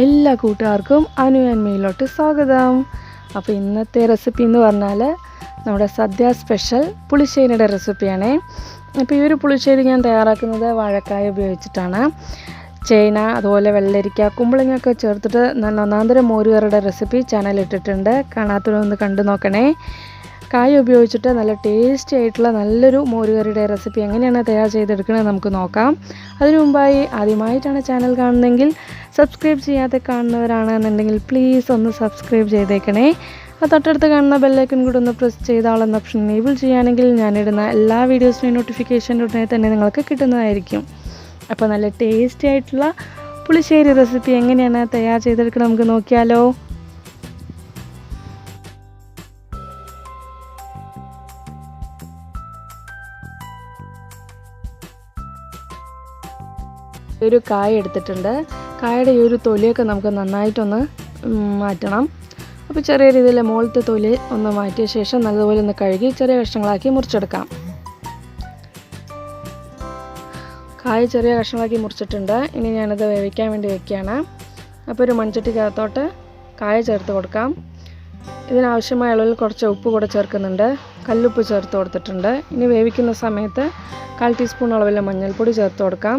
എല്ലാ കൂട്ടുകാർക്കും അനു അന്മയിലോട്ട് സ്വാഗതം. അപ്പോൾ ഇന്നത്തെ റെസിപ്പി എന്ന് പറഞ്ഞാൽ നമ്മുടെ സദ്യ സ്പെഷ്യൽ പുളിശ്ശേരിയുടെ റെസിപ്പിയാണേ അപ്പോൾ ഈ ഒരു പുളിശ്ശേരി ഞാൻ തയ്യാറാക്കുന്നത് വാഴക്കായ ഉപയോഗിച്ചിട്ടാണ്. ചേന അതുപോലെ വെള്ളരിക്ക കുമ്പളങ്ങയൊക്കെ ചേർത്തിട്ട് നല്ല ഒന്നാന്തരം മോരുകറിയുടെ റെസിപ്പി ചാനലിട്ടിട്ടുണ്ട് കാണാത്തവരൊന്ന് കണ്ടു നോക്കണേ. കായ ഉപയോഗിച്ചിട്ട് നല്ല ടേസ്റ്റി ആയിട്ടുള്ള നല്ലൊരു മോരുകറിയുടെ റെസിപ്പി എങ്ങനെയാണ് തയ്യാർ ചെയ്തെടുക്കുന്നത് നമുക്ക് നോക്കാം. അതിനു മുമ്പായി ആദ്യമായിട്ടാണ് ചാനൽ കാണുന്നതെങ്കിൽ സബ്സ്ക്രൈബ് ചെയ്യാതെ കാണുന്നവരാണെന്നുണ്ടെങ്കിൽ പ്ലീസ് ഒന്ന് സബ്സ്ക്രൈബ് ചെയ്തേക്കണേ. ആ തൊട്ടടുത്ത് കാണുന്ന ബെല്ലൈക്കൺ കൂടെ ഒന്ന് പ്രസ് ചെയ്താളെന്ന ഓപ്ഷൻ എനേബിൾ ചെയ്യുകയാണെങ്കിൽ ഞാനിടുന്ന എല്ലാ വീഡിയോസിന്റെയും നോട്ടിഫിക്കേഷൻ ഉടനെ തന്നെ നിങ്ങൾക്ക് കിട്ടുന്നതായിരിക്കും. അപ്പോൾ നല്ല ടേസ്റ്റി ആയിട്ടുള്ള പുളിശ്ശേരി റെസിപ്പി എങ്ങനെയാണ് തയ്യാർ ചെയ്തെടുക്കുന്നത് നമുക്ക് നോക്കിയാലോ. ഒരു കായ എടുത്തിട്ടുണ്ട്. കായയുടെ ഈ ഒരു തൊലിയൊക്കെ നമുക്ക് നന്നായിട്ടൊന്ന് മാറ്റണം. അപ്പോൾ ചെറിയ രീതിയിൽ മുകളിലത്തെ തൊലി ഒന്ന് മാറ്റിയ ശേഷം നല്ലതുപോലെ ഒന്ന് കഴുകി ചെറിയ കഷ്ണങ്ങളാക്കി മുറിച്ചെടുക്കാം. കായ ചെറിയ കഷ്ണങ്ങളാക്കി മുറിച്ചിട്ടുണ്ട്. ഇനി ഞാനത് വേവിക്കാൻ വേണ്ടി വെക്കുകയാണ്. അപ്പോൾ ഒരു മൺചട്ടിക്കകത്തോട്ട് കായ ചേർത്ത് കൊടുക്കാം. ഇതിനാവശ്യമായ അളവിൽ കുറച്ച് ഉപ്പ് കൂടെ ചേർക്കുന്നുണ്ട്. കല്ലുപ്പ് ചേർത്ത് കൊടുത്തിട്ടുണ്ട്. ഇനി വേവിക്കുന്ന സമയത്ത് കാൽ ടീസ്പൂൺ അളവിൽ മഞ്ഞൾപ്പൊടി ചേർത്ത് കൊടുക്കാം.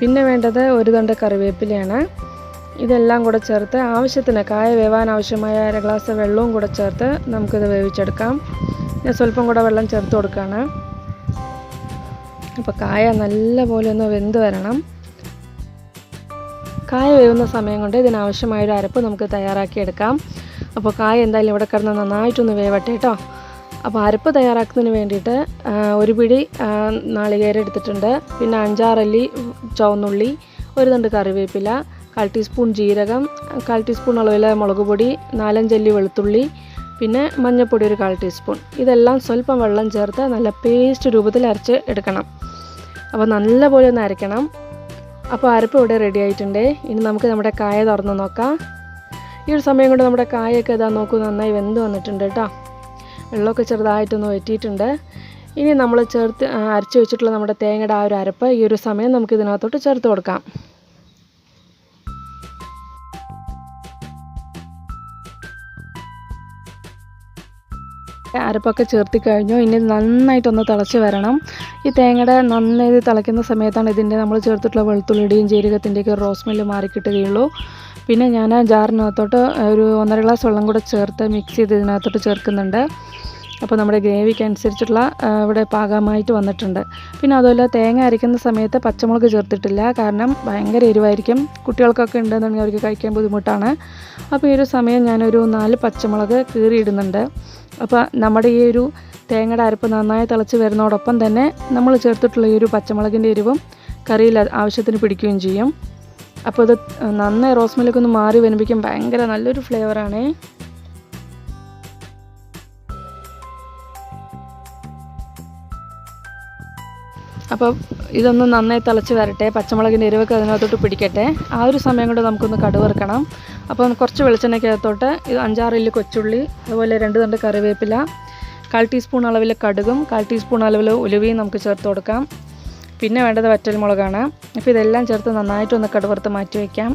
പിന്നെ വേണ്ടത് ഒരു തണ്ട് കറിവേപ്പിലയാണ്. ഇതെല്ലാം കൂടെ ചേർത്ത് ആവശ്യത്തിന് കായ വേവാൻ ആവശ്യമായ അര ഗ്ലാസ് വെള്ളവും കൂടെ ചേർത്ത് നമുക്കിത് വേവിച്ചെടുക്കാം. ഞാൻ സ്വല്പം കൂടെ വെള്ളം ചേർത്ത് കൊടുക്കുകയാണ്. അപ്പോൾ കായ നല്ലപോലെ ഒന്ന് വെന്ത് വരണം. കായ വേവുന്ന സമയം കൊണ്ട് ഇതിനാവശ്യമായ ഒരു അരപ്പ് നമുക്ക് തയ്യാറാക്കിയെടുക്കാം. അപ്പോൾ കായ എന്തായാലും ഇവിടെ കിടന്ന് നന്നായിട്ടൊന്ന് വേവട്ടെ കേട്ടോ. അപ്പോൾ അരപ്പ് തയ്യാറാക്കുന്നതിന് വേണ്ടിയിട്ട് ഒരു പിടി നാളികേര എടുത്തിട്ടുണ്ട്. പിന്നെ അഞ്ചാറല്ലി ചുവന്നുള്ളി ഒരു തണ്ട് കറിവേപ്പില കാൽ ടീസ്പൂൺ ജീരകം കാൽ ടീസ്പൂൺ അളവിൽ മുളക് പൊടി നാലഞ്ചല്ലി വെളുത്തുള്ളി പിന്നെ മഞ്ഞൾപ്പൊടി ഒരു കാൽ ടീസ്പൂൺ. ഇതെല്ലാം സ്വല്പം വെള്ളം ചേർത്ത് നല്ല പേസ്റ്റ് രൂപത്തിൽ അരച്ച് എടുക്കണം. അപ്പോൾ നല്ലപോലെ ഒന്ന് അരയ്ക്കണം. അപ്പോൾ അരപ്പ് ഇവിടെ റെഡി ആയിട്ടുണ്ട്. ഇനി നമുക്ക് നമ്മുടെ കായ തുറന്ന് നോക്കാം. ഈ ഒരു സമയം കൊണ്ട് നമ്മുടെ കായൊക്കെ ഇതാ നോക്കൂ നന്നായി വെന്ത് വന്നിട്ടുണ്ട് കേട്ടോ. വെള്ളമൊക്കെ ചെറുതായിട്ടൊന്ന് വറ്റിയിട്ടുണ്ട്. ഇനി നമ്മൾ ചേർത്ത് അരച്ച് വെച്ചിട്ടുള്ള നമ്മുടെ തേങ്ങയുടെ ആ ഒരു അരപ്പ് ഈ ഒരു സമയം നമുക്ക് ഇതിനകത്തോട്ട് ചേർത്ത് കൊടുക്കാം. അരപ്പൊക്കെ ചേർത്തി കഴിഞ്ഞു. ഇനി നന്നായിട്ടൊന്ന് തിളച്ച് വരണം. ഈ തേങ്ങയുടെ നന്നായി തിളയ്ക്കുന്ന സമയത്താണ് ഇതിന്റെ നമ്മൾ ചേർത്തിട്ടുള്ള വെളുത്തുള്ളിയുടെയും ജീരകത്തിന്റെയൊക്കെ റോസ് മാറി മാറിക്കിട്ടുകയുള്ളൂ. പിന്നെ ഞാൻ ആ ജാറിനകത്തോട്ട് ഒരു ഒന്നര ഗ്ലാസ് വെള്ളം കൂടെ ചേർത്ത് മിക്സ് ചെയ്ത് ഇതിനകത്തോട്ട് ചേർക്കുന്നുണ്ട്. അപ്പോൾ നമ്മുടെ ഗ്രേവിക്ക് അനുസരിച്ചിട്ടുള്ള ഇവിടെ പാകമായിട്ട് വന്നിട്ടുണ്ട്. പിന്നെ അതുപോലെ തേങ്ങ അരയ്ക്കുന്ന സമയത്ത് പച്ചമുളക് ചേർത്തിട്ടില്ല. കാരണം ഭയങ്കര എരിവായിരിക്കും. കുട്ടികൾക്കൊക്കെ ഉണ്ടെന്നുണ്ടെങ്കിൽ അവർക്ക് കഴിക്കാൻ ബുദ്ധിമുട്ടാണ്. അപ്പോൾ ഈ ഒരു സമയം ഞാനൊരു നാല് പച്ചമുളക് കീറിയിടുന്നുണ്ട്. അപ്പോൾ നമ്മുടെ ഈ ഒരു തേങ്ങയുടെ അരപ്പ് നന്നായി തിളച്ച് വരുന്നതോടൊപ്പം തന്നെ നമ്മൾ ചേർത്തിട്ടുള്ള ഈ ഒരു പച്ചമുളകിന്റെ എരിവും കറിയിൽ ആവശ്യത്തിന് പിടിക്കുകയും ചെയ്യും. അപ്പോൾ ഇത് നന്നായി റോസ് മില്ലൊക്കെ ഒന്ന് മാറി വരുമ്പോഴേക്കും ഭയങ്കര നല്ലൊരു ഫ്ലേവറാണേ. അപ്പോൾ ഇതൊന്ന് നന്നായി തിളച്ച് വരട്ടെ. പച്ചമുളകിന്റെ എരിവൊക്കെ അതിനകത്തോട്ട് പിടിക്കട്ടെ. ആ ഒരു സമയം കൊണ്ട് നമുക്കൊന്ന് കടുവറുക്കണം അപ്പോൾ കുറച്ച് വെളിച്ചെണ്ണയ്ക്കകത്തോട്ട് ഇത് അഞ്ചാറിൽ കൊച്ചുള്ളി അതുപോലെ രണ്ട് തണ്ട് കറിവേപ്പില കാൽ ടീസ്പൂൺ അളവിൽ കടുകും കാൽ ടീസ്പൂൺ അളവിൽ ഉലുവയും നമുക്ക് ചേർത്ത് കൊടുക്കാം. പിന്നെ വേണ്ടത് വറ്റൽമുളകാണ് അപ്പോൾ ഇതെല്ലാം ചേർത്ത് നന്നായിട്ടൊന്ന് കടുവറുത്ത് മാറ്റി വയ്ക്കാം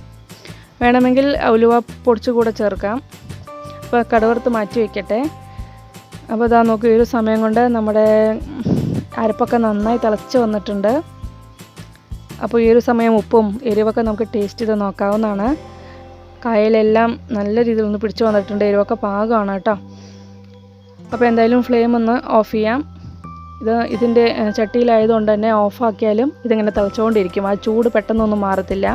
വേണമെങ്കിൽ ഉലുവ പൊടിച്ചു കൂടെ ചേർക്കാം. അപ്പോൾ കടുവറുത്ത് മാറ്റി വയ്ക്കട്ടെ അപ്പോൾ ഇതാ നോക്കി ഒരു സമയം കൊണ്ട് നമ്മുടെ അരപ്പൊക്കെ നന്നായി തിളച്ച് വന്നിട്ടുണ്ട്. അപ്പോൾ ഈ ഒരു സമയം ഉപ്പും എരിവൊക്കെ നമുക്ക് ടേസ്റ്റ് ചെയ്ത് നോക്കാവുന്നതാണ്. കായലെല്ലാം നല്ല രീതിയിൽ ഒന്ന് പിടിച്ചു വന്നിട്ടുണ്ട്. എരിവൊക്കെ പാകമാണ് കേട്ടോ. അപ്പോൾ എന്തായാലും ഫ്ലെയിം ഒന്ന് ഓഫ് ചെയ്യാം. ഇത് ഇതിന്റെ ചട്ടിയിലായതുകൊണ്ട് തന്നെ ഓഫാക്കിയാലും ഇതിങ്ങനെ തിളച്ചുകൊണ്ടിരിക്കും. ആ ചൂട് പെട്ടെന്നൊന്നും മാറത്തില്ല.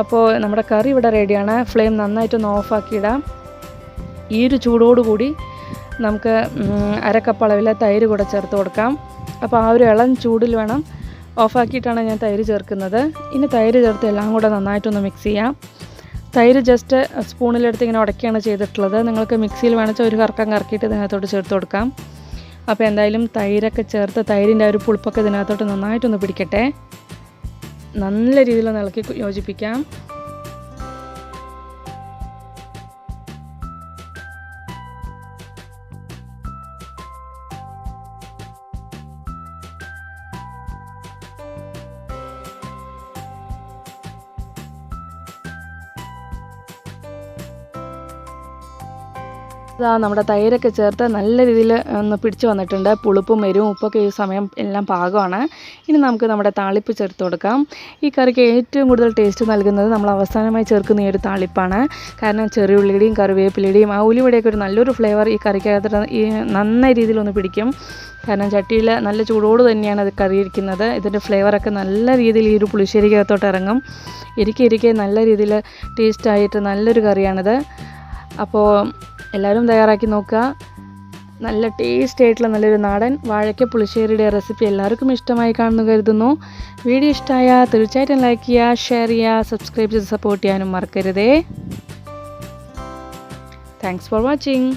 അപ്പോൾ നമ്മുടെ കറി ഇവിടെ റെഡിയാണ്. ഫ്ലെയിം നന്നായിട്ടൊന്ന് ഓഫാക്കിയിടാം. ഈ ഒരു ചൂടോടുകൂടി നമുക്ക് ഉം, അര കപ്പ് അളവിൽ തൈര് കൂടെ ചേർത്ത് കൊടുക്കാം. അപ്പോൾ ആ ഒരു ഇളം ചൂടിൽ വേണം ഓഫാക്കിയിട്ടാണ് ഞാൻ തൈര് ചേർക്കുന്നത്. ഇനി തൈര് ചേർത്ത് എല്ലാം കൂടെ നന്നായിട്ടൊന്ന് മിക്സ് ചെയ്യാം. തൈര് ജസ്റ്റ് സ്പൂണിലെടുത്ത് ഇങ്ങനെ ഉടക്കുകയാണ് ചെയ്തിട്ടുള്ളത്. നിങ്ങൾക്ക് മിക്സിയിൽ വേണമെങ്കിൽ ഒരു കറക്കം കറക്കിയിട്ട് ഇതിനകത്തോട്ട് ചേർത്ത് കൊടുക്കാം. അപ്പോൾ എന്തായാലും തൈരൊക്കെ ചേർത്ത് തൈരിന്റെ ഒരു പുളിപ്പൊക്കെ ഇതിനകത്തോട്ട് നന്നായിട്ടൊന്ന് പിടിക്കട്ടെ. നല്ല രീതിയിൽ ഒന്ന് ഇളക്കി യോജിപ്പിക്കാം. ഇതാ നമ്മുടെ തൈരൊക്കെ ചേർത്ത് നല്ല രീതിയിൽ ഒന്ന് പിടിച്ചു വന്നിട്ടുണ്ട്. പുളിപ്പും എരിവും ഉപ്പൊക്കെ ഈ സമയം എല്ലാം പാകമാണ്. ഇനി നമുക്ക് നമ്മുടെ താളിപ്പ് ചേർത്ത് കൊടുക്കാം. ഈ കറിക്ക് ഏറ്റവും കൂടുതൽ ടേസ്റ്റ് നൽകുന്നത് നമ്മൾ അവസാനമായി ചേർക്കുന്ന ഈ ഒരു താളിപ്പാണ്. കാരണം ചെറിയുള്ളിയുടെയും കറിവേപ്പിലയുടെയും ആ ഉലിവിടെയൊക്കെ ഒരു നല്ലൊരു ഫ്ലേവർ ഈ കറിക്കകത്ത് ഈ നന്നായി രീതിയിലൊന്ന് പിടിക്കും. കാരണം ചട്ടിയിൽ നല്ല ചൂടോട് തന്നെയാണ് അത് കറിയിരിക്കുന്നത്. ഇതിന്റെ ഫ്ലേവറൊക്കെ നല്ല രീതിയിൽ ഈ ഒരു പുളിശ്ശേരിക്കകത്തോട്ട് ഇറങ്ങും. ഇരിക്കെ ഇരിക്കെ നല്ല രീതിയിൽ ടേസ്റ്റായിട്ട് നല്ലൊരു കറിയാണിത്. അപ്പോൾ എല്ലാവരും തയ്യാറാക്കി നോക്കുക. നല്ല ടേസ്റ്റ് ആയിട്ടുള്ള നല്ലൊരു നാടൻ വാഴയ്ക്ക പുളിശ്ശേരിയുടെ റെസിപ്പി എല്ലാവർക്കും ഇഷ്ടമായി കാണുന്നു കരുതുന്നു. വീഡിയോ ഇഷ്ടമായ തീർച്ചയായിട്ടും ലൈക്ക് ചെയ്യുക ഷെയർ ചെയ്യുക സബ്സ്ക്രൈബ് ചെയ്ത് സപ്പോർട്ട് ചെയ്യാനും മറക്കരുതേ. Thanks for watching